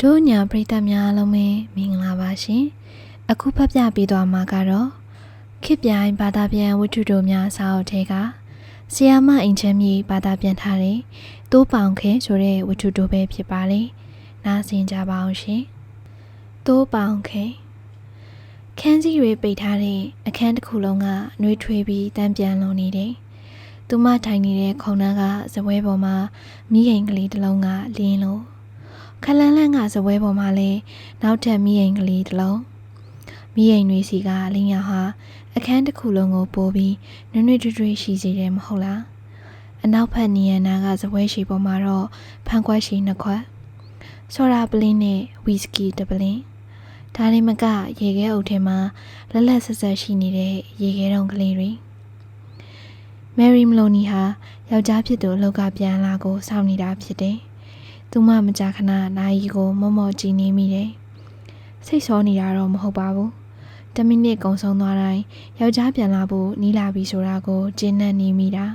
တို့ညာပရိသတ်များအားလုံးပဲမင်္ဂလာပါရှင်အခုဖတ်ပြပေးသွားမှာကတော့ခေတ်ပြိုင်ဘာသာပြန်ဝတ္ထုတို့များစာအုပ်ထဲကဆီယာမအင်ချမ်းမြေဘာသာပြန်ထားတဲ့တိုးပောင်ခဲဆိုတဲ့ဝတ္ထုတို့ပဲဖြစ်ပါလေနားဆင်ကြပါအောင်ရှင်တိုးပောင်ခဲခန်းကြီးတွေပိတ်ထားတဲ့အခန်းတစ်ခုလုံးကနှွေးထွေးပြီးတန်းပြန်လုံနေတယ် သူမထိုင်နေတဲ့ခုံနှန်းကဇပွဲပေါ်မှာမိခင်ကလေးတစ်လုံးကလင်းလို့ခလန်းလန်းကဇပွဲပေါ်မှာလဲနောက်ထပ်မိရင်ကလေးတစ်လုံးမိရင်တွေစီကလင်းရဟာအခန်းတစ်ခုလုံးကိုပိုးပြီးနွနွထွထွရှိစေတယ်မဟုတ်လားအနောက်ဖက်နီယန်နာကဇပွဲရှိပေါ်မှာတော့ဖန်ခွက်ရှိနှစ်ခွက်ဆော်ရာပလင်းနဲ့ဝီစကီတစ်ပလင်းဒါရင်မကရေခဲအုပ်ထဲမှာလက်လက်ဆက်ဆက်ရှိနေတဲ့ရေခဲတုံးကလေးတွေ မယ်ရီမလိုနီဟာယောက်ျားဖြစ်သူအလောက်ကပြန်လာကိုစောင့်နေတာဖြစ်တယ်။သူမမကြာခဏနိုင်ရီကိုမော့မော့ကြည့်နေမိတယ်။စိတ်ဆောနေတာတော့မဟုတ်ပါဘူး။10မိနစ်ကုန်ဆုံးသွားတိုင်းယောက်ျားပြန်လာဖို့နီးလာပြီဆိုတာကိုကျဉ်းနှံ့နေမိတာ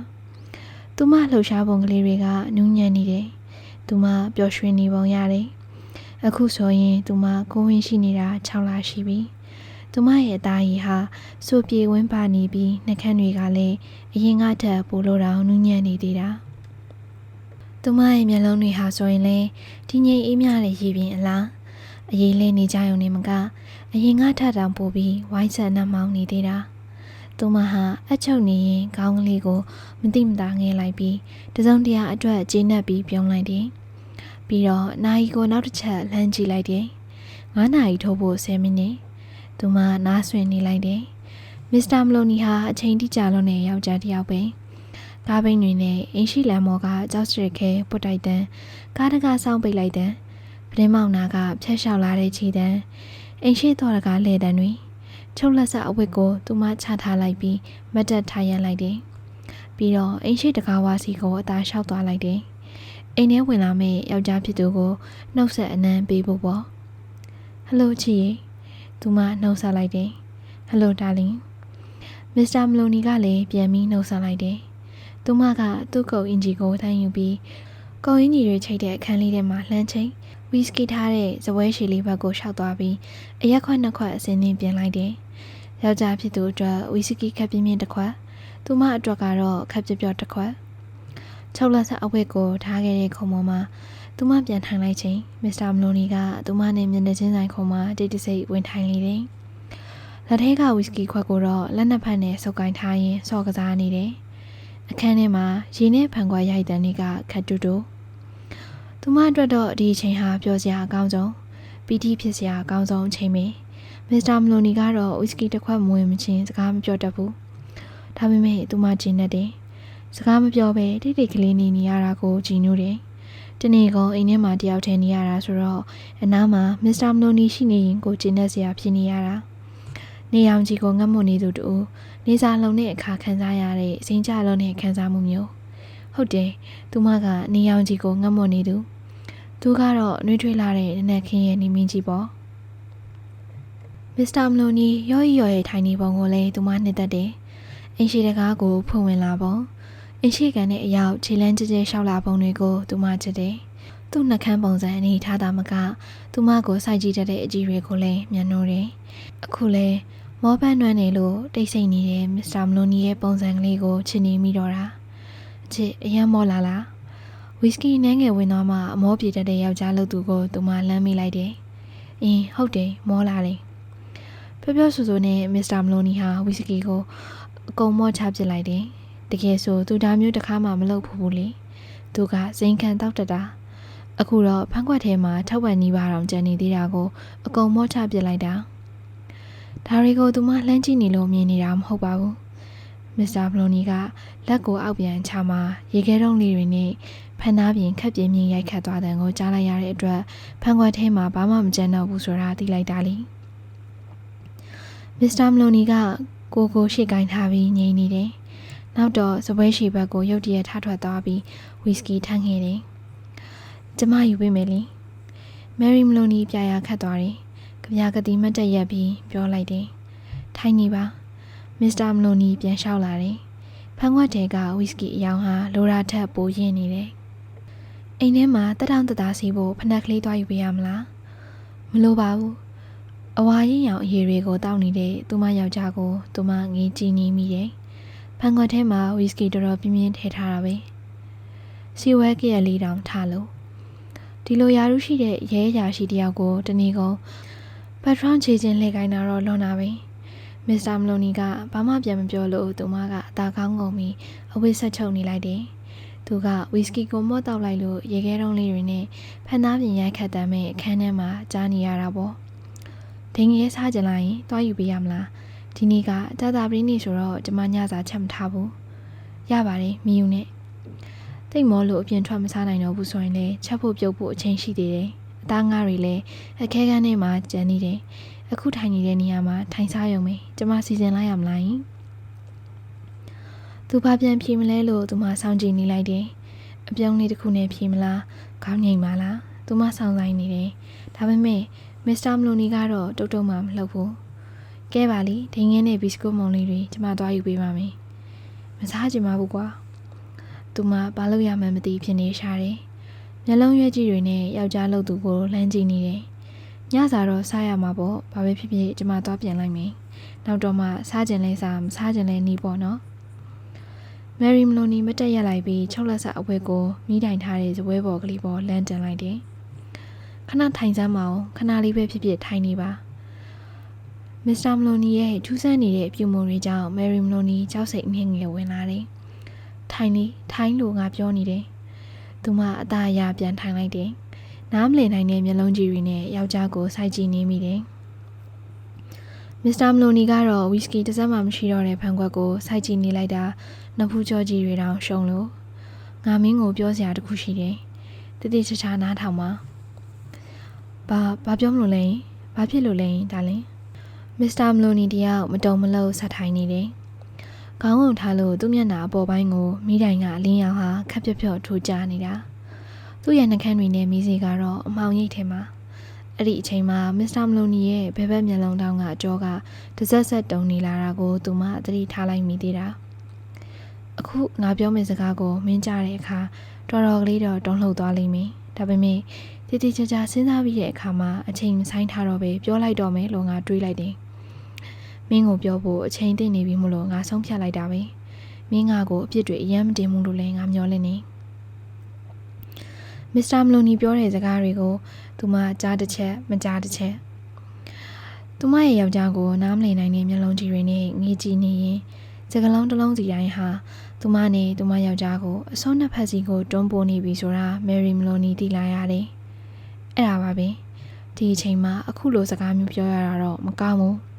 ။သူမလှူရှားပုံကလေးတွေကနူးညံ့နေတယ်။သူမပျော်ရွှင်နေပုံရတယ်။အခုဆိုရင်သူမကိုဝင်ရှိနေတာ6လရှိပြီ။ သူမရဲ့အသားရည်ဟာစိုးပြေဝင်းပါနေပြီးနှကန်းတွေကလည်းအရင်ကထက်ပိုလို့တောင်နူးညံ့နေသေးတာ။သူမရဲ့မျက်လုံးတွေဟာဆိုရင်လေဒီငိမ်အေးမြတဲ့ရေပြင်အလားအရေးလေးနေကြရုံနဲ့မကအရင်ကထတောင်ပို့ပြီးဝိုင်းဆန်နှမောင်းနေသေးတာသူမဟာအချုပ်နေရင်ခေါင်းကလေးကိုမတိမတာငဲလိုက်ပြီးတစုံတရာအတွက်ကျေနပ်ပြီးပြုံးလိုက်တယ်ပြီးတော့နိုင်ကိုနောက်တစ်ချက်လှမ်းကြည့်လိုက်တယ်9နာရီထိုးဖို့10မိနစ် သူမနားဆွင်နေလိုက်တယ်မစ္စတာမလိုနီဟာအချိန်တိကျလုံးနဲ့ယောက်ျားတစ်ယောက်ပဲကားဘိန်းတွေနဲ့အင်းရှိလန်မော်ကကြောက်စရခဲပုတ်တိုက်တန်းကားတကားဆောင်းပိတ်လိုက်တန်းပတင်းမောင်နာကဖျက်လျှောက်လာတဲ့ခြေတန်းအင်းရှိတော်တကားလဲတန်းတွေချုပ်လက်ဆက်အဝတ်ကိုသူမချထားလိုက်ပြီးမတ်တက်ထားရလိုက်တယ်ပြီးတော့အင်းရှိတကားဝါစီကိုအသာလျှောက်သွားလိုက်တယ်အိမ်ထဲဝင်လာမယ့်ယောက်ျားဖြစ်သူကိုနှုတ်ဆက်အနမ်းပေးဖို့ပေါ့ဟယ်လိုချီ သူမနှုတ်ဆက်လိုက်တယ် ဟယ်လိုဒါလင်မစ္စတာမလိုနီကလည်းပြန်ပြီးနှုတ်ဆက်လိုက်တယ်။သူမကသူ့ကုတ်အင်ဂျီကိုထမ်းယူပြီးကုတ်အင်ဂျီတွေချိတ်တဲ့အခန်းလေးထဲမှာလှမ်းချိန်ဝီစကီထားတဲ့ဇပွဲရှည်လေးဘက်ကိုရှောက်သွားပြီးအရက်ခွက်နှစ်ခွက်အစင်းင်းပြင်လိုက်တယ်။ယောက်ျားဖြစ်သူအတွက်ဝီစကီခပ်ပြင်းပြင်းတစ်ခွက်သူမအတွက်ကတော့ခပ်ပြပြတစ်ခွက်ချုပ်လက်ဆက်အဝတ်ကိုထားခဲ့တဲ့ခုံပေါ်မှာ သူမပြန်ထိုင်လိုက်ချိန်မစ္စတာမလိုနီကသူမနဲ့မျက်နှာချင်းဆိုင်ခုံမှာတိတ်တဆိတ်ဝင်ထိုင်လေတယ်။လက်ထဲကဝီစကီခွက်ကိုတော့လက်နှစ်ဖက်နဲ့စုပ်ကိုင်းထားရင်းစော့ကစားနေတယ်။အခန်းထဲမှာရေနဲ့ဖန်ခွာရိုက်တန်းတွေကခတ်တူတူသူမအတွက်တော့ဒီအချိန်ဟာပျော်စရာအကောင်းဆုံးပီတိဖြစ်စရာအကောင်းဆုံးအချိန်ပဲမစ္စတာမလိုနီကတော့ဝီစကီတစ်ခွက်မဝင်မချင်းစကားမပြောတတ်ဘူးဒါပေမဲ့သူမကျင်နေတယ်စကားမပြောဘဲတိတ်တိတ်ကလေးနေနေရတာကိုကြည်နူးတယ် တနေ့ကောင်အိမ်ထဲမှာတယောက်တည်းနေရတာဆိုတော့အနားမှာမစ္စတာမလိုနီရှိနေရင်ကိုကျင်နေစရာဖြစ်နေရတာနေအောင်ကြီးကိုငတ်မွနေသူတူနေစာလုံးနဲ့အခါခံစားရတဲ့စိန်ကြလုံးနဲ့ခံစားမှုမျိုးဟုတ်တယ်သူမကနေရောင်ကြီးကိုငတ်မွနေသူသူကတော့နှွေးထွေးလာတဲ့နနက်ခင်းရဲ့နေမင်းကြီးပေါ့မစ္စတာမလိုနီရော့ရီရော့ရဲ့ထိုင်နေပုံကိုလည်းသူမနှစ်သက်တယ်အင်းရှိတကားကိုဖွင့်ဝင်လာပုံ အင်းရှိကန်နဲ့အရောက်ခြေလန်းကြဲကြဲရှောက်လာပုံတွေကိုသူမချစ်တယ်သူ့နှကန်းပုံစံအနေထားတာမကသူမကိုစိုက်ကြည့်တတ်တဲ့အကြည့်တွေကိုလည်းမျက်နှိုးတယ်အခုလဲမောပန်းနွမ်းနေလို့တိတ်ဆိတ်နေတဲ့မစ္စတာမလိုနီရဲ့ပုံစံကလေးကိုချစ်နေမိတော့တာအချစ်အယံမောလာလားဝီစကီနန်းငယ်ဝင်သွားမှအမောပြေတတ်တဲ့ယောက်ျားလို့သူကိုသူမလှမ်းမိလိုက်တယ်အင်းဟုတ်တယ်မောလာတယ်ပြောပြောဆိုဆိုနဲ့မစ္စတာမလိုနီဟာဝီစကီကိုအကုန်မော့ချပစ်လိုက်တယ် တကယ်ဆိုသူဒါမျိုးတစ်ခါမှမလုပ်ဘူးဘူးလေသူကစိန်ခံတောက်တတာအခုတော့ဖန်ခွက်ထဲမှာထောက်ပံ့နီးပါတော့ကြံနေသေးတာကိုအကုန်မော့ချပစ်လိုက်တာဒါတွေကိုသူမလှမ်းကြည့်နေလို့မြင်နေတာမဟုတ်ပါဘူးမစ္စတာဘလိုနီကလက်ကိုအောက်ပြန်ချမှာရေခဲတုံးလေးတွေနဲ့ဖန်သားပြင်ခက်ပြင်းပြင်းရိုက်ခတ်သွားတဲ့ကိုကြားလိုက်ရတဲ့အတွက်ဖန်ခွက်ထဲမှာဘာမှမကြမ်းတော့ဘူးဆိုတာသိလိုက်တာလေမစ္စတာမလိုနီကကိုကိုရှေ့ကိုင်းထားပြီးငြိမ်နေတယ် နောက်တော့စပွဲရှည်ဘက်ကိုရုတ်တရက်ထထွက်သွားပြီးဝီစကီထမ်းခဲ့တယ်ကျမယူပေးမယ်လေမယ်ရီမလိုနီပြာရခတ်သွားတယ်ကြပြကတိမတ်တက်ရက်ပြီးပြောလိုက်တယ်။ထိုင်နေပါ။မစ္စတာမလိုနီပြန်လျှောက်လာတယ်။ဖန်ခွက်ထဲကဝီစကီအယောင်ဟာလိုရာထက်ပိုရင်းနေတယ်။အိမ်ထဲမှာတက်တောင့်တသားစီဖို့ဖနက်ကလေးသွားယူပေးရမလား။မလိုပါဘူး။အဝါရင်ရောင်အရည်တွေကိုတောက်နေတဲ့သူမယောက်ျားကိုသူမငေးကြည့်နေမိတယ်။ ဖန်ခွက်ထဲမှာဝီစကီတော်တော်ပြင်းပြင်းထည့်ထားတာပဲ။စီဝဲကရလေးတောင်ထားလို့ဒီလိုယာရုရှိတဲ့ရဲရာရှိတယောက်ကိုတနေကုန်ပတ်ထရွန်ချေချင်းလှည့်ခိုင်းတာတော့လွန်တာပဲမစ္စတာမလိုနီကဘာမှပြန်မပြောလို့သူမကအသာကောင်းကုန်ပြီးအဝိဆက်ချုပ်နေလိုက်တယ်သူကဝီစကီကိုမော့တောက်လိုက်လို့ရေခဲတုံးလေးတွေနဲ့ဖန်သားပြင်ရိုက်ခတ်တမ်းမဲ့အခန်းထဲမှာကြားနေရတာပေါ့ဒင်းရဲစားကြလိုက်ရင်တွားယူပေးရမလား ဒီနေ့ကတာတာပရင်းနေဆိုတော့ကျမညစာချက်မထားဘူးရပါတယ်မီယူနဲ့တိတ်မောလို့အပြင်ထွက်မစားနိုင်တော့ဘူးဆိုရင်လည်းချက်ဖို့ပြုတ်ဖို့အချိန်ရှိသေးတယ်အသားငါးတွေလည်းအခဲကန်းထဲမှာကျန်နေတယ်အခုထိုင်နေတဲ့နေရာမှာထိုင်စားရုံပဲကျမစီစဉ်လိုက်ရမလားယင်သူဘာပြန်ဖြေမလဲလို့သူမစောင့်ကြည့်နေလိုက်တယ်အပြောင်းလေးတစ်ခုနဲ့ဖြေမလားခေါင်းငိမ်ပါလားသူမဆောင်ဆိုင်နေတယ်ဒါပေမဲ့မစ္စတာမလိုနီကတော့တုတ်တုတ်မှမလှုပ်ဘူး ကဲပါလီဒိန်ငင်းနဲ့ဘီစကွတ်မုံလေးတွေကျမသွားယူပေးပါမယ်မစားချင်ပါဘူးကွာသူမဘာလို့ရမှန်းမသိဖြစ်နေရှာတယ်မျက်လုံးရွက်ကြီးတွေနဲ့ယောက်ျားလှုပ်သူကိုလှမ်းကြည့်နေတယ်ညစာတော့စားရမှာပေါ့ဘာပဲဖြစ်ဖြစ်ကျမသွားပြန်လိုက်မယ်နောက်တော့မှစားကြင်လဲစားမစားကြင်လဲနီးပေါ့နော်မယ်ရီမလိုနီမတက်ရက်လိုက်ပြီးချုပ်လက်ဆက်အဝဲကိုမိတိုင်ထားတဲ့ဇပွဲပေါ်ကလေးပေါ်လမ်းတင်လိုက်တယ်ခဏထိုင်စမ်းမအောင်ခဏလေးပဲဖြစ်ဖြစ်ထိုင်နေပါ မစ္စတာမလိုနီရဲ့ထူးဆန်းနေတဲ့အပြုံမုံတွေကြောင့်မယ်ရီမလိုနီကြောက်စိတ်အငြင်းငယ်ဝင်လာတယ်ထိုင်နေထိုင်လို့ငါပြောနေတယ်သူမအသားအရပြန်ထိုင်လိုက်တယ်နားမလည်နိုင်တဲ့မျက်လုံးကြီးတွေနဲ့ယောက်ျားကိုစိုက်ကြည့်နေမိတယ်။မစ္စတာမလိုနီကတော့ဝီစကီတစ်စက်မှမရှိတော့တဲ့ဖန်ခွက်ကိုစိုက်ကြည့်နေလိုက်တာနှဖူးကြောကြီးတွေတောင်ရှုံလို့ငါမင်းကိုပြောစရာတခုရှိတယ်။တတိချာချာနားထောင်ပါ။ဘာဘာပြောမလို့လဲ။ဘာဖြစ်လို့လဲဒါလင်။ မစ္စတာမလိုနီတယောက်မတုံမလို့ဆက်ထိုင်နေတယ်။ခေါင်းငုံထားလို့သူ့မျက်နှာအပေါ်ပိုင်းကိုမိတိုင်ကအလင်းရောင်ဟာခက်ပြပြထိုးကြနေတာ။သူ့ရဲ့နှကန်းတွေနဲ့မီးစီကတော့အမောင်ရိပ်ထဲမှာအဲ့ဒီအချိန်မှာမစ္စတာမလိုနီရဲ့ဘဲဘက်မျက်လုံးတောင်းကအကျော်ကတစက်ဆက်တုံနေလာတာကိုသူမသတိထားလိုက်မိသေးတာအခုငါပြောမယ့်စကားကိုမင်းကြားတဲ့အခါတော်တော်ကလေးတော့တုံ့လှုပ်သွားလိမ့်မယ်ဒါပေမဲ့တိတိကျကျစဉ်းစားပြီးတဲ့အခါမှာအချိန်မဆိုင်ထားတော့ပဲပြောလိုက်တော့မယ်လို့ငါတွေးလိုက်တယ် မင်းကိုပြောဖို့အချိန်သိနေပြီမလို့ငါဆုံးဖြတ်လိုက်တာပဲမင်းငါကိုအပြစ်တွေအယမ်းမတင်ဘူးလို့လည်းငါမျှော်လင့်နေမစ္စတာမလိုနီပြောတဲ့စကားတွေကိုသူမကြားတစ်ချက်မကြားတစ်ချက်သူမရဲ့ယောက်ျားကိုနားမလည်နိုင်တဲ့မျက်လုံးကြီးတွေနဲ့ငေးကြည့်နေရင်စကလုံးတစ်လုံးစီတိုင်းဟာသူမနဲ့သူမယောက်ျားကိုအစောနှစ်ဖက်စီကိုတွန်းပို့နေပြီဆိုတာမယ်ရီမလိုနီသိလာရတယ်။အဲ့ဒါပါပဲ။ဒီအချိန်မှာအခုလိုစကားမျိုးပြောရတာတော့မကောင်းဘူး။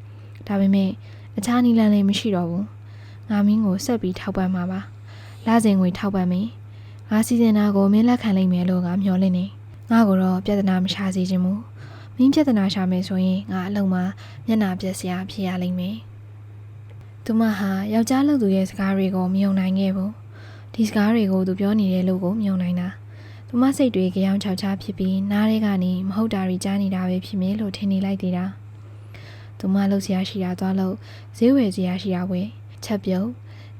ဒါပေမဲ့အခြားနည်းလမ်းလည်းမရှိတော့ဘူး။ငါမင်းကိုဆက်ပြီးထောက်ပံ့မှာပါ။လစဉ်ငွေထောက်ပံ့မယ်။ငါစီစဉ်တာကိုမင်းလက်ခံလိမ့်မယ်လို့ငါမျှော်လင့်နေငါကိုတော့ပြဿနာမရှာစေချင်ဘူးမင်းပြဿနာရှာမယ်ဆိုရင်ငါအလုံးမှာမျက်နာပြက်စရာဖြစ်ရလိမ့်မယ်သူမဟာယောက်ျားလူသူရဲ့စကားတွေကိုမယုံနိုင်ခဲ့ဘူးဒီစကားတွေကိုသူပြောနေတယ်လို့ကိုမယုံနိုင်တာသူမစိတ်တွေကြောင်ချောက်ချဖြစ်ပြီးနားထဲကနေမဟုတ်တာတွေကြားနေတာပဲဖြစ်မယ်လို့ထင်နေလိုက်သေးတာ သူမလှုပ်ရှားရှိတာသွားလို့ဈေးဝယ်စရာရှိတာဝယ်ချက်ပြုတ်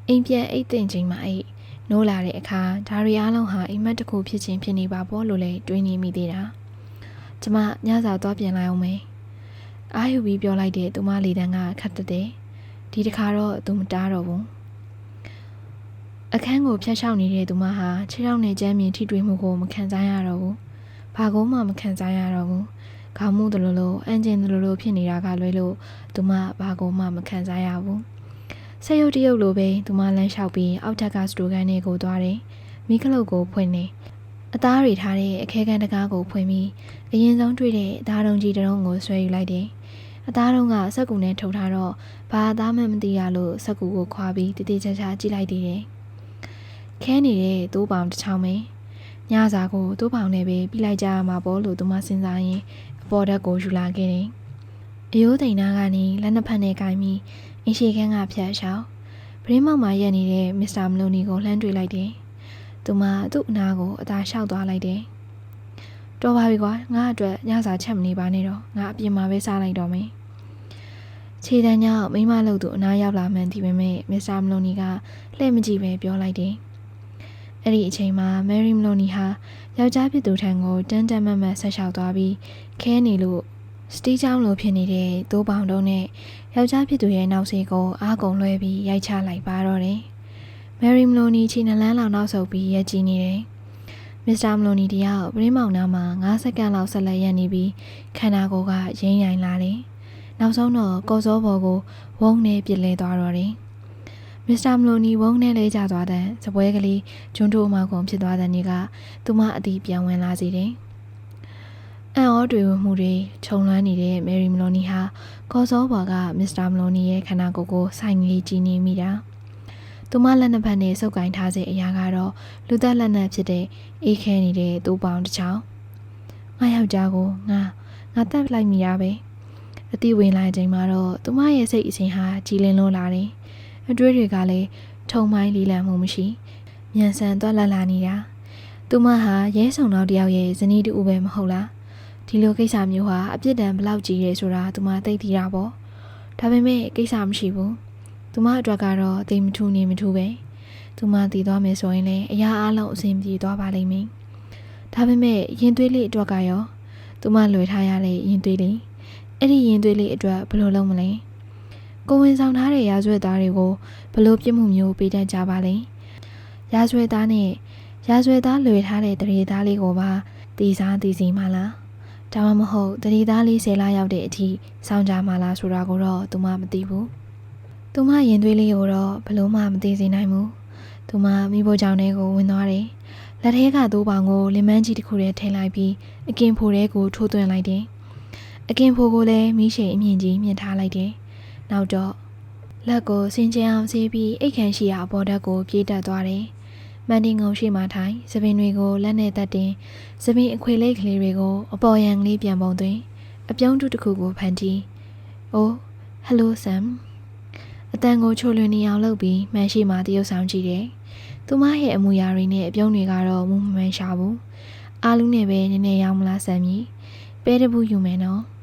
အိမ်ပြန်အိတ်တင်ချိန်မှာအိတ်နိုးလာတဲ့အခါဒါရီအားလုံးဟာအိမ်မက်တစ်ခုဖြစ်ချင်းဖြစ်နေပါပေါ့လို့လည်းတွေးနေမိသေးတာကျမညစာသွားပြင်လိုက်အောင်မယ်အာယူပြီးပြောလိုက်တဲ့သူမလေတန်းကခတ်တဲ့ဒီတခါတော့သူမတားတော့ဘူးအခန်းကိုဖျက်ချောက်နေတဲ့သူမဟာခြေထောက်နဲ့ကြမ်းမြင်ထိတွေ့မှုကိုမခံစားရတော့ဘူးဘာကုန်းမှမခံစားရတော့ဘူး ခေါင်းမှုတလို့လို့အန်ဂျင်တလို့လို့ဖြစ်နေတာကလွဲလို့သူမဘာကုန်းမှမခံစားရဘူးဆက်ရုပ်တရုပ်လိုပဲသူမလမ်းလျှောက်ပြီးအောက်ထက်ကစတိုကန်တွေကိုသွားတယ်။မိခလုတ်ကိုဖွင့်နေအသားတွေထားတဲ့အခဲကန်တကားကိုဖွင့်ပြီးအရင်ဆုံးတွေ့တဲ့အသားတုံးကြီးတုံးကိုဆွဲယူလိုက်တယ်။အသားတုံးကစက်ကူနဲ့ထုတ်ထားတော့ဘာအသားမှမသိရလို့စက်ကူကိုခွာပြီးတည်တည်ချာချာကြည့်လိုက်သေးတယ်။ခဲနေတဲ့သိုးပေါင်တစ်ချောင်းပဲ။ညစာကိုသိုးပေါင်နဲ့ပဲပြီးလိုက်ကြရမှာပေါ့လို့သူမစဉ်းစားရင်အ ပေါ်ဓာတ်ကိုယူလာခဲ့တယ်။အယိုးတိန်နာကနေလက်နှစ်ဖက်နဲ့ကင်ပြီးအင်းရှိခန်းကဖြတ်လျှောက်ပရင်းမောက်မှာရက်နေတဲ့မစ္စတာမလိုနီကိုလှမ်းတွေ့လိုက်တယ်။သူမသူ့အနာကိုအသာလျှောက်သွားလိုက်တယ်။တော်ပါပြီကွာငါအတွက်ညစာချက်မနေပါနဲ့တော့ငါအပြင်မှာပဲစားလိုက်တော့မယ်ခြေတန်းကြောင့်မိမလို့သူအနားရောက်လာမှန်းဒီပေမဲ့မစ္စတာမလိုနီကလှည့်မကြည့်ပဲပြောလိုက်တယ်။ အဲ့ဒီအချိန်မှာမယ်ရီမလိုနီဟာယောက်ျားဖြစ်သူထံကိုတန်းတန်းမတ်မတ်ဆက်လျှောက်သွားပြီးခဲနေလို့စတီးချောင်းလိုဖြစ်နေတဲ့သိုးပေါင်တုံးနဲ့ယောက်ျားဖြစ်သူရဲ့နောက်စီကိုအားကုန်လွှဲပြီးရိုက်ချလိုက်ပါတော့တယ်။မယ်ရီမလိုနီခြေနှလန်းလောက်နောက်ဆုပ်ပြီးရက်ကြည့်နေတယ်။မစ္စတာမလိုနီတယောက်ပရင်းမောင်နာမှာ9စက္ကန့်လောက်ဆက်လက်ရပ်နေပြီးခန္ဓာကိုယ်ကရင်းရိုင်လာတယ်။နောက်ဆုံးတော့ကော်စောဘော်ကိုဝုန်းနဲ့ပြစ်လဲသွားတော့တယ်။ မစ္စတာမလိုနီဝုန်းနဲ့လဲကျသွားတဲ့စပွဲကလေးဂျွန်းတိုးအမောက်ကုန်ဖြစ်သွားတဲ့နေ့ကသူမအတီးပြန်ဝင်လာစေတယ်။အန်အောတွေမှုတွေခြုံလွှမ်းနေတဲ့မယ်ရီမလိုနီဟာကော်စောဘော်ကမစ္စတာမလိုနီရဲ့ခန္ဓာကိုယ်ကိုဆိုင်ငလေးကြည့်နေမိတာ။သူမလက်နှစ်ဖက်နဲ့စုပ်ကင်ထားစေအရာကတော့လူသက်လက်နက်ဖြစ်တဲ့အေးခဲနေတဲ့တူပေါင်းတစ်ချောင်းငါယောက်ျားကိုငါငါတက်လိုက်မိရပဲအတိဝင်လာချိန်မှာတော့သူမရဲ့စိတ်အစဉ်ဟာကြည်လင်လွန်းလာတယ် အတွေးတွေကလည်းထုံမိုင်းလီလံမှုမရှိမြန်ဆန်သွားလာလာနေတာသူမဟာရဲဆောင်တော်တယောက်ရဲ့ဇနီးတူပဲမဟုတ်လားဒီလိုကိစ္စမျိုးဟာအပြစ်ဒဏ်ဘလောက်ကြီးရဲဆိုတာသူမသိသိတာပေါ့ဒါပေမဲ့ကိစ္စမရှိဘူးသူမအတွက်ကတော့တိမ်မထူနေမထူပဲသူမတည်သွားမယ်ဆိုရင်လည်းအရာအလုံးအဆင်ပြေသွားပါလိမ့်မယ်ဒါပေမဲ့ရင်သွေးလေးအတွက်ကရောသူမလွယ်ထားရတဲ့ရင်သွေးလေးအဲ့ဒီရင်သွေးလေးအတွက်ဘယ်လိုလုပ်မလဲ ကိုဝင်ဆောင်ထားတဲ့ရာဇဝတ်သားတွေကိုဘယ်လိုပြစ်မှုမျိုးပေးတတ်ကြပါလဲရာဇဝတ်သားနဲ့ရာဇဝတ်သားလွယ်ထားတဲ့တရေသားလေးကိုပါတီစားတီစီမှလားဒါမှမဟုတ်တရေသားလေးဆယ်လရောက်တဲ့အထိစောင့်ကြမှလားဆိုတာကိုတော့သူမမသိဘူးသူမရင်သွေးလေးကိုတော့ဘလို့မှမသိစေနိုင်ဘူးသူမမိဖို့ကြောင့်လေးကိုဝင်သွားတယ်လက်ထဲကသိုးပောင်ကိုလင်မန်းကြီးတစ်ခုထဲထည့်လိုက်ပြီးအကင်ဖိုထဲကိုထိုးသွင်းလိုက်တယ်။အကင်ဖိုကိုလည်းမိရှိန်အမြင့်ကြီးမြင့်ထားလိုက်တယ်။ နောက်တော့လက်ကိုစင်ကြံအောင်ဆေးပြီးအိတ်ခမ်းရှိရာအပေါ်ဓာတ်ကိုပြေးတက်သွားတယ်။မန်တင်ငုံရှိမှထိုင်သပင်တွေကိုလက်နဲ့တက်တင်သပင်အခွေလေးကလေးတွေကိုအပေါ်ယံလေးပြန်ပုံသွင်းအပြုံးတုတစ်ခုကိုဖန်တီး။အိုးဟယ်လိုဆမ်အတန်ကိုချိုလွင်နေအောင်လုပ်ပြီးမန်ရှိမှတရုပ်ဆောင်ကြည့်တယ်။သူမရဲ့အမူအရာတွေနဲ့အပြုံးတွေကတော့မူမမှန်ရှာဘူး။အားလုံးနဲ့ပဲနည်းနည်းရောက်မလားဆမ်ကြီး။ပဲတဘူးယူမယ်နော်။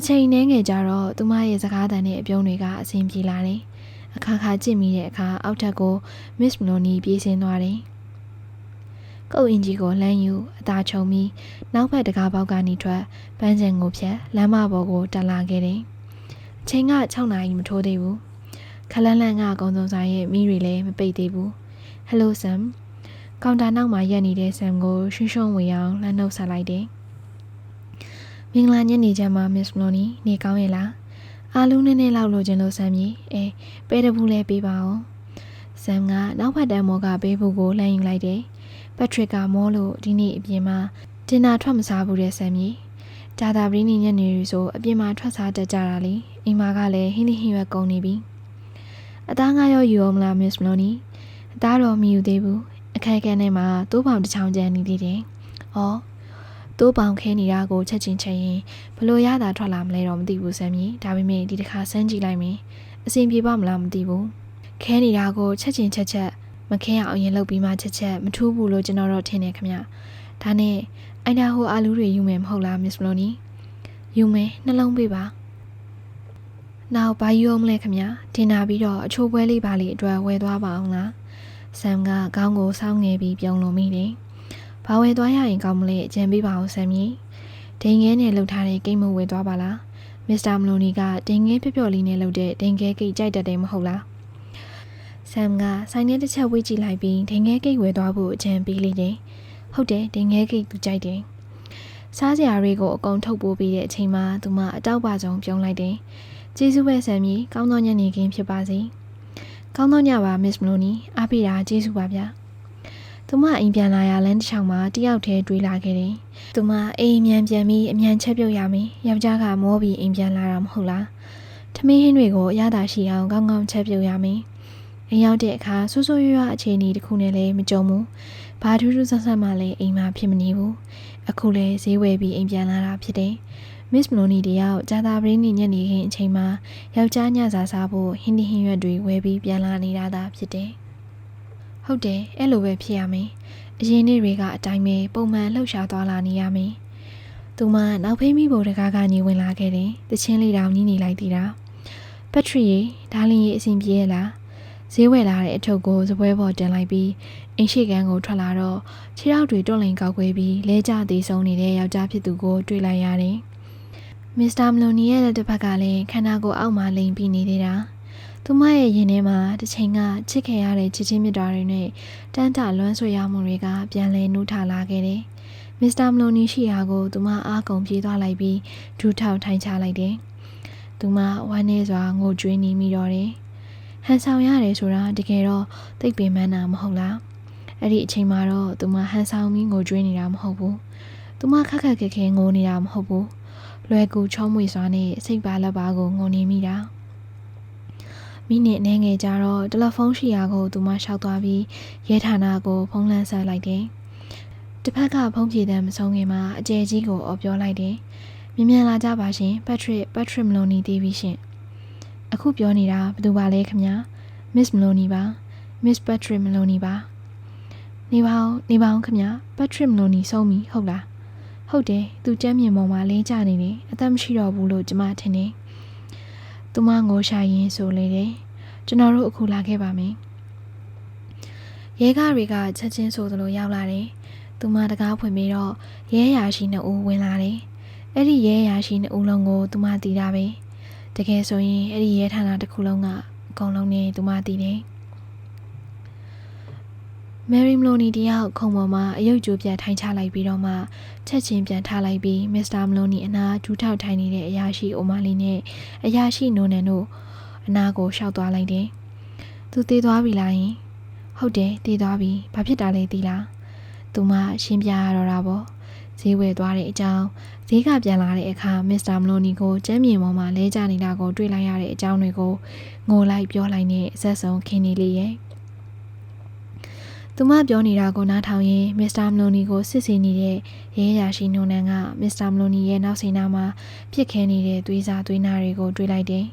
အချိန်နှဲငယ်ကြတော့သူမရဲ့စကားတန်နဲ့အပြုံးတွေကအဆင်ပြေလာတယ်။အခါခါကြည့်မိတဲ့အခါအောက်ထပ်ကိုမစ်မလိုနီပြေးဆင်းသွားတယ်။ကုတ်အင်ဂျီကိုလှမ်းယူအသာချုံပြီးနောက်ဘက်တကားပေါက်ကနေထွက်ပန်းချင်ကိုဖြတ်လမ်းမပေါ်ကိုတက်လာခဲ့တယ်။အချိန်က6နာရီမထိုးသေးဘူး။ခလန်းလန်းကကုံစုံဆိုင်ရဲ့မိတွေလည်းမပိတ်သေးဘူး။ Hello Sam ကောင်တာနောက်မှာရက်နေတဲ့ဆမ်ကိုရှွှွှွှဝင်အောင်လှမ်းနှုတ်ဆက်လိုက်တယ်။ မင်္ဂလာညနေချမ်းပါ Miss Maloney နေကောင်းရဲ့လား။အားလုံးနည်းနည်းလောက်လိုချင်လို့ဆမ်ကြီးအဲပဲတဘူးလဲပေးပါအောင်။ဆမ်ကနောက်ဖက်တန်းမောကပေးဖို့ကိုလှမ်းယူလိုက်တယ်။ပက်ထရစ်ကမောလို့ဒီနေ့အပြင်မှာတင်နာထွက်မစားဘူးတဲ့ဆမ်ကြီး။ဂျာတာပရင်းနေညနေရီဆိုအပြင်မှာထွက်စားတတ်ကြတာလေ။အိမ်မှာကလည်းဟင်းလိဟင်းရွက်ကုန်နေပြီ။အသားငါရောယူအောင်မလား Miss Maloney ။အသားတော့မယူသေးဘူးအခက်အခဲနဲ့မှတိုးပေါင်တစ်ချောင်းကျန်နေသေးတယ်။အော် တိုးပေါင်ခဲနေတာကိုချက်ချင်းချက်ရင်ဘလို့ရတာထွက်လာမလဲတော့မသိဘူးဆမ်ကြီး။ဒါပေမဲ့ဒီတစ်ခါစမ်းကြည့်လိုက်မယ်။အဆင်ပြေပါမလားမသိဘူး။ခဲနေတာကိုချက်ချင်းချက်ချက်မခဲအောင်ရင်လုပ်ပြီးမှချက်ချက်မထူးဘူးလို့ကျွန်တော်တော့ထင်တယ်ခင်ဗျ။ဒါနဲ့အိုင်ဒါဟိုအာလူတွေယူမယ်မဟုတ်လား Miss Maloney ။ယူမယ်နှလုံးပေးပါ။နောက်ဘာယူအောင်မလဲခင်ဗျ။တင်လာပြီးတော့အချိုးပွဲလေးပါလေးအတွက်ဝယ်သွားပါအောင်လား။ဆမ်ကခေါင်းကိုစောင်းငယ်ပြီးပြုံးလုံးမိတယ်။ ဘာဝယ်သွားရရင်ကောင်းမလဲအကြံပေးပါဦးဆမ်ကြီး။ဒိန်ငဲနဲ့လှုပ်ထားတဲ့ကိတ်မဝယ်သွားပါလား။မစ္စတာမလိုနီကဒိန်ငဲပျော့ပျော့လေးနဲ့လှုပ်တဲ့ဒိန်ငဲကိတ်ကြိုက်တတ်တယ်မဟုတ်လား။ဆမ်ကဆိုင်ထဲတစ်ချက်ဝေ့ကြည့်လိုက်ပြီးဒိန်ငဲကိတ်ဝယ်သွားဖို့အကြံပေးလိုက်တယ်။ဟုတ်တယ်ဒိန်ငဲကိတ်သူကြိုက်တယ်။စားစရာတွေကိုအကုန်ထုတ်ပိုးပြီးတဲ့အချိန်မှာသူမအတောက်ပါဆုံးပြုံးလိုက်တယ်။ကျေးဇူးပဲဆမ်ကြီးကောင်းသောညနေခင်းဖြစ်ပါစေ။ကောင်းသောညပါမစ္စမလိုနီအားပေးတာကျေးဇူးပါဗျာ။ သူမအိမ်ပြန်လာရလမ်းတစ်ချောင်းမှာတယောက်တည်းတွေးလာခဲ့တယ်။သူမအိမ်မြန်ပြန်ပြီးအမြန်ချက်ပြုတ်ရမယ်။ယောက်ျားကမောပြီးအိမ်ပြန်လာတာမဟုတ်လား။ထမင်းဟင်းတွေကိုအရသာရှိအောင်ကောင်းကောင်းချက်ပြုတ်ရမယ်။အိမ်ရောက်တဲ့အခါဆိုးဆိုးရွားရွားအခြေအနေတစ်ခုနဲ့လည်းမကြုံဘူး။ဘာထူးထူးဆန်းဆန်းမှလည်းအိမ်မှာဖြစ်မနေဘူး။အခုလည်းဈေးဝယ်ပြီးအိမ်ပြန်လာတာဖြစ်တယ်။ Miss Maloney တယောက်ဂျာတာပရင်းနေညနေခင်းအချိန်မှာယောက်ျားညစာစားဖို့ဟင်းဒီဟင်းရွက်တွေဝယ်ပြီးပြန်လာနေတာသာဖြစ်တယ်။ ဟုတ်တယ်အဲ့လိုပဲဖြစ်ရမယ်။အရင်နေ့တွေကအတိုင်းပဲပုံမှန်လှုပ်ရှားသွားလာနေရမယ်။သူမနောက်ဖိမိဘိုတကားကနေဝင်လာခဲ့တယ်။တချင်းလေးတောင်ညှိနေလိုက်သေးတာပက်ထရီရေဒါလင်းရေအဆင်ပြေရလားဈေးဝယ်လာတဲ့အထုပ်ကိုစပွဲပေါ်တင်လိုက်ပြီးအိမ်ရှိကန်းကိုထွက်လာတော့ခြေထောက်တွေတွန့်လိန်ကောက်ွယ်ပြီးလဲကျသေးဆုံးနေတဲ့ယောက်ျားဖြစ်သူကိုတွေ့လိုက်ရတယ်မစ္စတာမလိုနီရဲ့လက်တစ်ဖက်ကလည်းခန္ဓာကိုယ်အောက်မှာလိန်ပြီးနေသေးတာ သူမရဲ့ရင်ထဲမှာတစ်ချိန်ကချစ်ခင်ရတဲ့ချစ်ချင်းမြတ်တာတွေနဲ့တန်းတလွမ်းဆွေရမှုတွေကပြန်လဲနှူးထလာခဲ့တယ်မစ္စတာမလိုနီရှိရာကိုသူမအားကုန်ပြေးသွားလိုက်ပြီးဒူးထောက်ထိုင်ချလိုက်တယ်။သူမဝမ်းနေစွာငိုကြွေးနေမိတော့တယ်။ဟန်ဆောင်ရတယ်ဆိုတာတကယ်တော့သိပ်ပင်ပန်းတာမဟုတ်လား။အဲ့ဒီအချိန်မှာတော့သူမဟန်ဆောင်ပြီးငိုကြွေးနေတာမဟုတ်ဘူး။သူမခက်ခက်ခဲခဲငိုနေတာမဟုတ်ဘူး။လွယ်ကူချောမွေစွာနဲ့စိတ်ပါလက်ပါကိုငိုနေမိတာ။ မိနစ်အနေငယ်ကြတော့တယ်လီဖုန်းရှိရာကိုသူမရှောက်သွားပြီးရဲဌာနကိုဖုန်းလန်းဆက်လိုက်တယ်။တစ်ဖက်ကဖုံးပြေတဲ့မဆုံးခင်မှာအကျယ်ကြီးကိုအော်ပြောလိုက်တယ်။မြင်မြန်လာကြပါရှင်ပက်ထရစ်ပက်ထရစ်မလိုနီတီးပြီးရှင်။အခုပြောနေတာဘယ်သူပါလဲခင်ဗျာ။ Miss Maloney ပါ။ Miss Patrick Maloney ပါ။နေပါအောင်နေပါအောင်ခင်ဗျာ။ Patrick Maloney ဆုံးပြီဟုတ်လား။ဟုတ်တယ်သူကျမ်းမြင်ပေါ်မှာလင်းကြနေတယ်အသက်မရှိတော့ဘူးလို့ကျမထင်တယ်။ သူမငိုရှာရင်ဆိုလေတယ်။ကျွန်တော်တို့အခုလာခဲ့ပါမယ်။ရဲကားတွေကချက်ချင်းဆိုသလိုရောက်လာတယ်။သူမတကားဖွင့်ပြီးတော့ရဲရာရှိနှစ်ဦးဝင်လာတယ်။အဲ့ဒီရဲရာရှိနှစ်ဦးလုံးကိုသူမတီးတာပဲ။တကယ်ဆိုရင်အဲ့ဒီရဲဌာနတစ်ခုလုံးကအကုန်လုံးနဲ့သူမတီးတယ်။ မယ်ရီမလိုနီတယောက်ခုံပေါ်မှာအယုတ်ကြိုးပြတ်ထိုင်ချလိုက်ပြီးတော့မှချက်ချင်းပြန်ထားလိုက်ပြီးမစ္စတာမလိုနီအနာဒူးထောက်ထိုင်နေတဲ့အရာရှိအိုမာလီနဲ့အရာရှိနိုနန်တို့အနာကိုရှောက်သွားလိုက်တယ်။သူတည်သွားပြီလားယင်။ဟုတ်တယ်တည်သွားပြီ။ဘာဖြစ်တာလဲသိလား။သူမရှင်းပြရတော့တာပေါ့ဈေးဝယ်သွားတဲ့အကြောင်းဈေးကပြန်လာတဲ့အခါမစ္စတာမလိုနီကိုကျမ်းမြေပေါ်မှာလဲကျနေတာကိုတွေ့လိုက်ရတဲ့အကြောင်းတွေကိုငိုလိုက်ပြောလိုက်နဲ့ဆက်ဆုံးခင်းနေလေရဲ့ သူမပြောနေတာကိုနားထောင်ရင်းမစ္စတာမလိုနီကိုစစ်ဆေးနေတဲ့ရဲရာရှိနှုံနန်ကမစ္စတာမလိုနီရဲ့နောက်စိနာမှာပြစ်ခဲနေတဲ့သွေးစားသွေးနာတွေကိုတွေ့လိုက်တယ်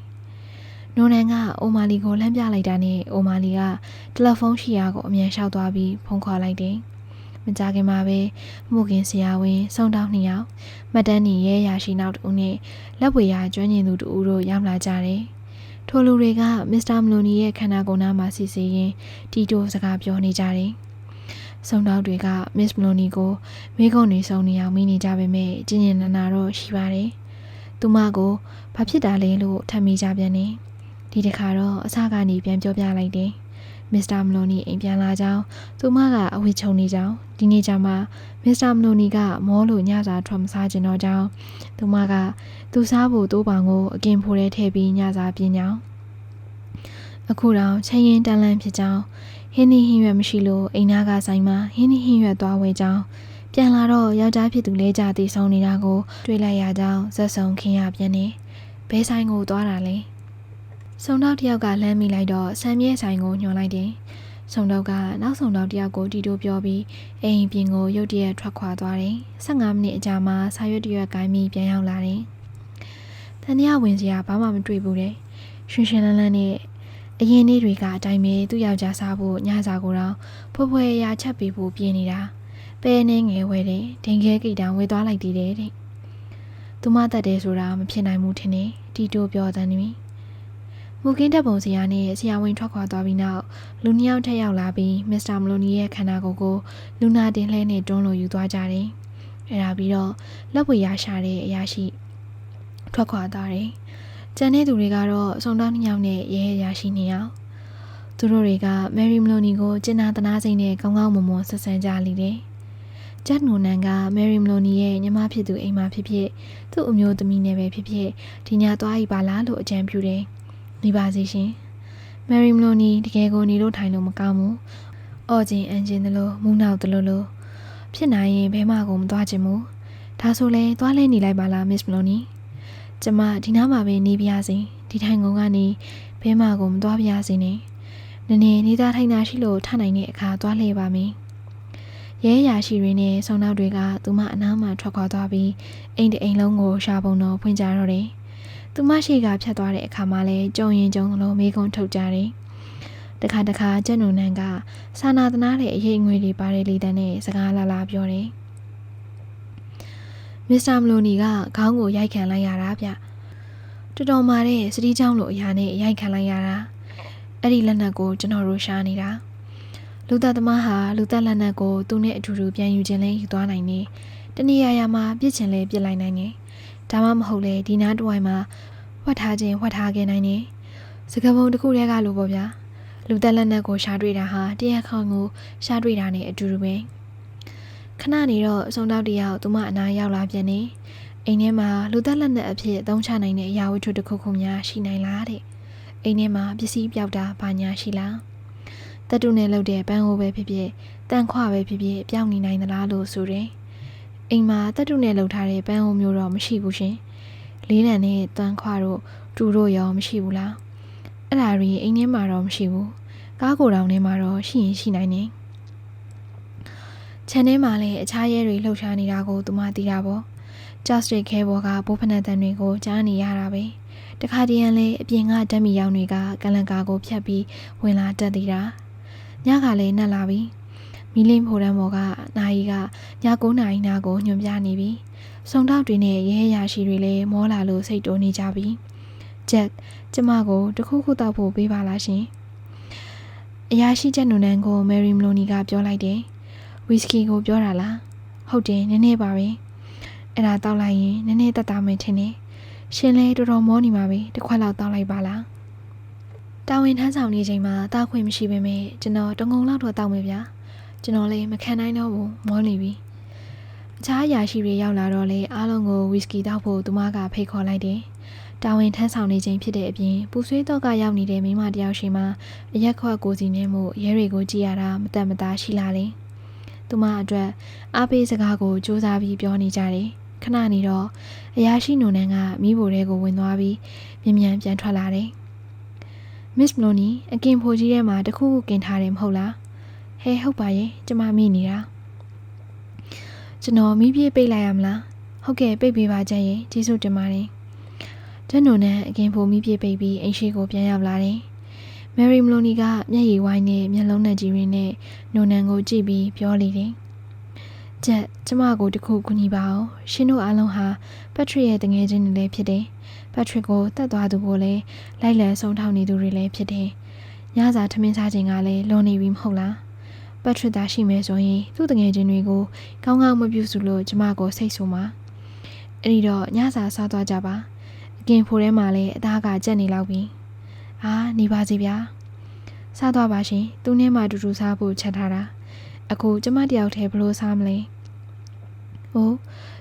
။နိုနန်ကအိုမာလီကိုလှမ်းပြလိုက်တာနဲ့အိုမာလီကတယ်လီဖုန်းရှိရာကိုအမြန်လျှောက်သွားပြီးဖုန်းခေါ်လိုက်တယ်။မကြခင်မှာပဲမှုခင်ဆရာဝန်စုံတောင်းနှစ်ယောက်မတ်တန်းနီရဲရာရှိနောက်တူနဲ့လက်ဝေရာကျွမ်းကျင်သူတူတို့ရောက်လာကြတယ်။ထိုလူတွေကမစ္စတာမလိုနီရဲ့ခန္ဓာကိုယ်နားမှာစီစီရင်တီတိုစကားပြောနေကြတယ်။ စုံတောင်းတွေကမစ္စမလိုနီကိုမိကုံနေဆုံးနေအောင်မိနေကြပေမဲ့ကျင်ကျင်နာနာတော့ရှိပါတယ်။သူမကိုဘာဖြစ်တာလဲလို့ထပ်မိကြပြန်နေ။ဒီတခါတော့အစကနေပြန်ပြောပြလိုက်တယ်။မစ္စတာမလိုနီအိမ်ပြန်လာကြောင်းသူမကအဝေချုံနေကြောင်းဒီနေ့ကျမှမစ္စတာမလိုနီကမောလို့ညစာထွက်မစားကျင်တော့ကြောင်းသူမကသူစားဖို့တိုးပောင်ကိုအကင်ဖိုးထဲထည့်ပြီးညစာပြင်းကြောင်းအခုတော့ချိန်ရင်တန်လန့်ဖြစ်ကြောင်း ဟင်းနီဟင်းရွက်မရှိလို့အိမ်နာကဆိုင်မှာဟင်းနီဟင်းရွက်သွားဝယ်ကြောင်းပြန်လာတော့ယောက်ျားဖြစ်သူလဲကြတည်ဆုံးနေတာကိုတွေ့လိုက်ရကြောင်းဇက်ဆုံခင်းရပြန်နေဘဲဆိုင်ကိုသွားတာလဲစုံတော့တယောက်ကလှမ်းမိလိုက်တော့ဆမ်းမြဲဆိုင်ကိုညှော်လိုက်တယ်။စုံတော့ကနောက်စုံတော့တယောက်ကိုတီတိုပြောပြီးအိမ်ပြင်ကိုရုတ်တရက်ထွက်ခွာသွားတယ်။15မိနစ်အကြာမှာဆာရွက်တရွက်ကိုင်းပြီးပြန်ရောက်လာတယ်။တန်ရဝင်စရာဘာမှမတွေ့ဘူးတဲ့။ရွှင်ရွှင်လန်းလန်းနဲ့ အရင်နေ့တွေကအတိုင်းပဲသူ့ယောက်ျားစားဖို့ညစာကိုတော့ဖွယ်ဖွယ်ရာချက်ပေးဖို့ပြင်နေတာ။ပဲနေငယ်ဝဲတယ်ဒင်ခဲကိတောင်ဝဲသွားလိုက်သေးတယ်တဲ့။သူမတက်တယ်ဆိုတာမဖြစ်နိုင်ဘူးထင်တယ်။တီတိုပြောတဲ့နည်းမူကင်းတက်ပုံစရာနဲ့ဆရာဝန်ထွက်ခွာသွားပြီးနောက်လူနှစ်ယောက်ထက်ရောက်လာပြီးမစ္စတာမလိုနီရဲ့ခန္ဓာကိုယ်ကိုလူနာတင်လှဲနဲ့တွန်းလို့ယူသွားကြတယ်။အဲဒါပြီးတော့လက်ဝေရရှာတဲ့အရာရှိထွက်ခွာသွားတယ်။ ကျန်တဲ့သူတွေကတော့စုံတောင်းနှစ်ယောက်နဲ့ရဲရဲရရှိနေအောင်သူတို့တွေကမယ်ရီမလိုနီကိုကျင်နာသနာစိတ်နဲ့ကောင်းကောင်းမွန်မွန်ဆက်ဆံကြလိမ့်တယ်။ဂျက်နိုနန်ကမယ်ရီမလိုနီရဲ့ညီမဖြစ်သူအိမ်မှာဖြစ်ဖြစ်သူ့အမျိုးသမီးနဲ့ပဲဖြစ်ဖြစ်ဒီညသွားဤပါလားလို့အကြံပြုတယ်။နေပါစေရှင်။မယ်ရီမလိုနီတကယ်ကိုနေလို့ထိုင်လို့မကောင်းဘူး။အော်ဂျင်အန်ဂျင်တလို့မူးနောက်တလို့လို့ဖြစ်နိုင်ရင်ဘဲမကိုမသွားချင်ဘူး။ဒါဆိုလဲသွားလဲနေလိုက်ပါလားမစ်မလိုနီ။ ကျမဒီနားမှာပဲနေပြရစီ။ဒီထိုင်ကုန်ကနေဘဲမကိုမသွားပြရစီနဲ့။နည်းနည်းနေသားထိုင်တာရှိလို့ထနိုင်တဲ့အခါသွားလှည့်ပါမယ်။ရဲရာရှိတွေနဲ့ဆောင်းနောက်တွေကသူမအနားမှာထွက်ခွာသွားပြီးအိမ်တအိမ်လုံးကိုရှာပုံတော့ဖွင့်ကြတော့တယ်။သူမရှိကဖြတ်သွားတဲ့အခါမှာလဲကြုံရင်ကြုံလုံးမေးခွန်းထုတ်ကြတယ်။တခါတခါကျက်နုံနန်ကစာနာသနာတဲ့အရေးငွေတွေပါတဲ့လေတန်းနဲ့စကားလာလာပြောတယ်။ မစ္စတာမလိုနီကခေါင်းကိုရိုက်ခံလိုက်ရတာဗျ။တော်တော်မာတဲ့စတိချောင်းလိုအရာနဲ့ရိုက်ခံလိုက်ရတာအဲ့ဒီလက်နက်ကိုကျွန်တော်တို့ရှာနေတာလူသားသမားဟာလူသက်လက်နက်ကိုသူနဲ့အတူတူပြန်ယူခြင်းလဲယူသွားနိုင်နေတနည်းအားရမှာပြစ်ချင်လဲပြစ်လိုက်နိုင်နေဒါမှမဟုတ်လေဒီနားတစ်ဝိုင်မှာဝတ်ထားခြင်းဝတ်ထားခဲ့နိုင်နေစကပုံတစ်ခုတည်းကလိုပေါ့ဗျာလူသက်လက်နက်ကိုရှာတွေ့တာဟာတရားခေါင်ကိုရှာတွေ့တာနဲ့အတူတူပဲ ခဏနေတော့အစုံတော့တယောက်သူမအနားရောက်လာပြန်နေအိမ်ထဲမှာလူသက်လက်နက်အဖြစ်သုံးချနိုင်တဲ့အရာဝတ္ထုတစ်ခုခုများရှိနိုင်လားတဲ့အိမ်ထဲမှာပစ္စည်းပြောက်တာဘာညာရှိလားတတုနဲ့လှုပ်တဲ့ပန်းဟိုပဲဖြစ်ဖြစ်တန်ခွပဲဖြစ်ဖြစ်ပြောင်းနေနိုင်သလားလို့ဆိုတယ်အိမ်မှာတတုနဲ့လှုပ်ထားတဲ့ပန်းဟိုမျိုးတော့မရှိဘူးရှင်လေးနံနဲ့တန်ခွတို့တူတို့ရောမရှိဘူးလားအဲ့ဒါရီအိမ်ထဲမှာတော့မရှိဘူးကားကိုယ်တောင်ထဲမှာတော့ရှိရင်ရှိနိုင်တယ် ခြံထဲမှာလည်းအခြားရဲတွေလှုပ်ရှားနေတာကိုသူမသိတာပေါ့ Justice ခဲဘော်ကဘိုးဖနက်တန်တွေကိုကြားနေရတာပဲတခါတည်းရန်လေအပြင်ကဓာတ်မီရောင်တွေကကလန်ကာကိုဖြတ်ပြီးဝင်လာတတ်သေးတာညကလည်းနှက်လာပြီမီလင်းဖိုတန်းဘော်ကနာယီကည9နာရီနာကိုညွန်ပြနေပြီစုံတောက်တွေနဲ့ရဲရရှိတွေလည်းမောလာလို့စိတ်တိုးနေကြပြီဂျက်ကျမကိုတခုခုတောက်ဖို့ပေးပါလားရှင်အရာရှိချက်နုံနန်းကိုမယ်ရီမလိုနီကပြောလိုက်တယ် ဝီစကီကိုပြောတာလားဟုတ်တယ်နည်းနည်းပါပဲအဲ့ဒါတောက်လိုက်ရင်နည်းနည်းတက်တာမယ်ထင်တယ်ရှင်လဲတော်တော်မောနေမှာပဲတစ်ခွက်လောက်တောက်လိုက်ပါလားတာဝန်ထမ်းဆောင်နေချိန်မှာတောက်ခွင့်မရှိပေမဲ့ကျွန်တော်တငုံလောက်တော့တောက်မယ်ဗျာကျွန်တော်လည်းမခံနိုင်တော့ဘူးမောနေပြီအခြားအရာရှိတွေရောက်လာတော့လေအားလုံးကိုဝီစကီတောက်ဖို့သူမကဖိတ်ခေါ်လိုက်တယ်တာဝန်ထမ်းဆောင်နေချိန်ဖြစ်တဲ့အပြင်ပူဆွေးတော့ကရောက်နေတဲ့မိမတယောက်ရှိမှအရက်ခွက်ကိုစီနေမှုရဲတွေကိုကြည့်ရတာမတက်မသားရှိလာတယ်။ သူမအတွက်အားပေးစကားကိုစူးစမ်းပြီးပြောနေကြတယ်။ခဏနေတော့အရာရှိနုံနန်းကမိဖို့တဲကိုဝင်သွားပြီးမြ мян ပြန်ထွက်လာတယ်။ Miss Maloney အကင်ဖိုကြီးထဲမှာတခုခုกินထားတယ်မဟုတ်လား။ဟဲဟုတ်ပါရဲ့ကျမမိနေတာ။ကျွန်တော်မိပြေးပိတ်လိုက်ရမလား။ဟုတ်ကဲ့ပိတ်ပေးပါကြရဲ့ကျေးဇူးတင်ပါတယ်။တန်းနုံနဲ့အကင်ဖိုမိပြေးပိတ်ပြီးအိမ်ရှိကိုပြန်ရောက်လာတယ်။ မယ်ရီမလိုနီကမျက်ရည်ဝိုင်းနဲ့မျက်လုံးနဲ့ကြီးရင်းနဲ့နုံနန်ကိုကြည့်ပြီးပြောလေတယ်။ကျက်ကျမကိုတခုကူညီပါအောင်။ရှင်တို့အားလုံးဟာပက်ထရစ်ရဲ့တငယ်ချင်းတွေလည်းဖြစ်တယ်။ပက်ထရစ်ကိုတတ်သွားသူကိုလည်းလိုက်လံဆုံးထောက်နေသူတွေလည်းဖြစ်တယ်။ညစာထမင်းစားချိန်ကလည်းလွန်နေပြီမဟုတ်လား။ပက်ထရစ်သာရှိမယ်ဆိုရင်သူ့တငယ်ချင်းတွေကိုကောင်းကောင်းမပြုစုလို့ကျမကိုစိတ်ဆိုးမှာ။အဲ့ဒီတော့ညစာစားသွားကြပါ။အကင်ဖိုထဲမှာလည်းအသားကကြက်နေလောက်ပြီ။ အာနေပါစီဗျာ။စားသွားပါရှင်။သူနဲ့မှအတူတူစားဖို့ချက်ထားတာ။အခုကျမတယောက်တည်းဘလို့စားမလဲ။ဟို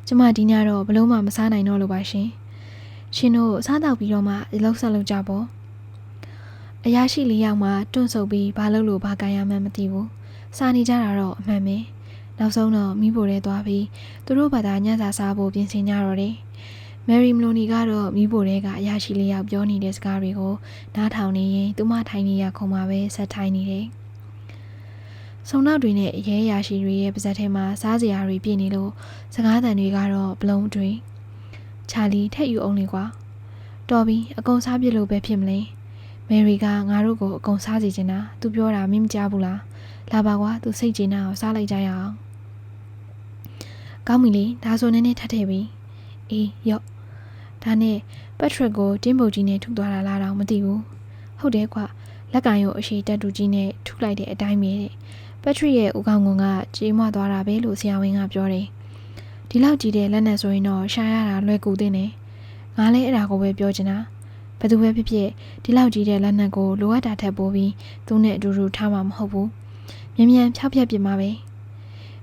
ကျမဒီညတော့ဘလို့မှမစားနိုင်တော့လို့ပါရှင်။ရှင်တို့စားတော့ပြီးတော့မှအလုပ်ဆက်လုပ်ကြပေါ့။အရာရှိလေးယောက်မှတွန့်ဆုပ်ပြီးဘာလုပ်လို့ဘာကန်ရမှန်းမသိဘူး။စားနေကြတာတော့အမှန်ပဲ။နောက်ဆုံးတော့မိဖို့ရဲသွားပြီးသူတို့ဘာသာညစာစားဖို့ပြင်ဆင်ကြတော့တယ်။ မယ်ရီမလိုနီကတော့မိဖို့ရဲကအရာရှိလေးယောက်ပြောနေတဲ့စကားတွေကိုနားထောင်နေရင်သူမထိုင်နေရခုံမှာပဲဆက်ထိုင်နေတယ်။ဆုံနောက်တွေနဲ့ရဲရာရှိတွေရဲ့ပါဇက်ထဲမှာစားစရာတွေပြည့်နေလို့စကားသံတွေကတော့ဘလုံးတွေချာလီထက်ယူအောင်လေကွာတော်ပြီအကုန်စားပြစ်လို့ပဲဖြစ်မလဲမယ်ရီကငါတို့ကိုအကုန်စားစီချင်တာသူပြောတာမင်းမကြားဘူးလားလာပါကွာသူစိတ်ကျင်တာကိုစားလိုက်ကြရအောင်ကောင်းပြီလေဒါဆိုနည်းနည်းထပ်ထည့်ပြီအေးရော့ ဒါနဲ့ပက်ထရစ်ကိုတင်းပုတ်ကြီးနဲ့ထုသွားတာလားတော့မသိဘူးဟုတ်တယ်ကွာလက်ကင်ကိုအရှိတက်တူကြီးနဲ့ထုလိုက်တဲ့အတိုင်းပဲတဲ့ပက်ထရစ်ရဲ့ဦးခေါင်းကကြေးမွသွားတာပဲလို့ဆရာဝန်ကပြောတယ်ဒီလောက်ကြီးတဲ့လက်နဲ့ဆိုရင်တော့ရှာရတာလွယ်ကူသေးတယ်ငါလည်းအဲ့ဒါကိုပဲပြောချင်တာဘယ်သူပဲဖြစ်ဖြစ်ဒီလောက်ကြီးတဲ့လက်နက်ကိုလိုအပ်တာထက်ပိုပြီးသူနဲ့အတူတူထားမှာမဟုတ်ဘူးမြ мян ဖြောက်ဖြက်ပြမှာပဲ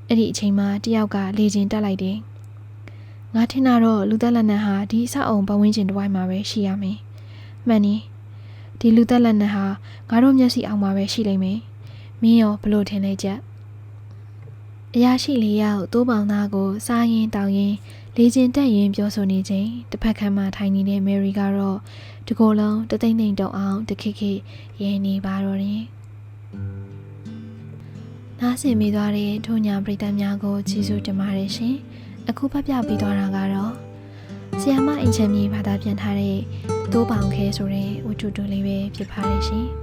အဲ့ဒီအချိန်မှာတယောက်ကလေကျင်တက်လိုက်တယ် ငါထင်တာတော့လူသက်လက်နက်ဟာဒီအဆောက်အုံပတ်ဝန်းကျင်တစ်ဝိုက်မှာပဲရှိရမယ်မှန်နီဒီလူသက်လက်နက်ဟာငါတို့မျက်စိအောက်မှာပဲရှိလိမ့်မယ်မင်းရောဘလို့ထင်လဲကြက်အရာရှိလေးယောက်တိုးပေါင်သားကိုစားရင်တောင်းရင်လေကျင်တက်ရင်ပြောဆိုနေချိန်တစ်ဖက်ခန်းမှာထိုင်နေတဲ့မယ်ရီကတော့တကိုယ်လုံးတသိမ့်သိမ့်တုံအောင်တခိခိရင်းနေပါတော့တယ်နားဆင်မိသွားတဲ့ထိုညာပရိသတ်များကိုကျေးဇူးတင်ပါတယ်ရှင် အခုဖတ်ပြပေးသွားတာကတော့ဆီယမအင်ချမ်းမြေဘာသာပြန်ထားတဲ့တိုးပေါင်ခဲဆိုတဲ့ဝတ္ထုတူလေးပဲဖြစ်ပါတယ်ရှင်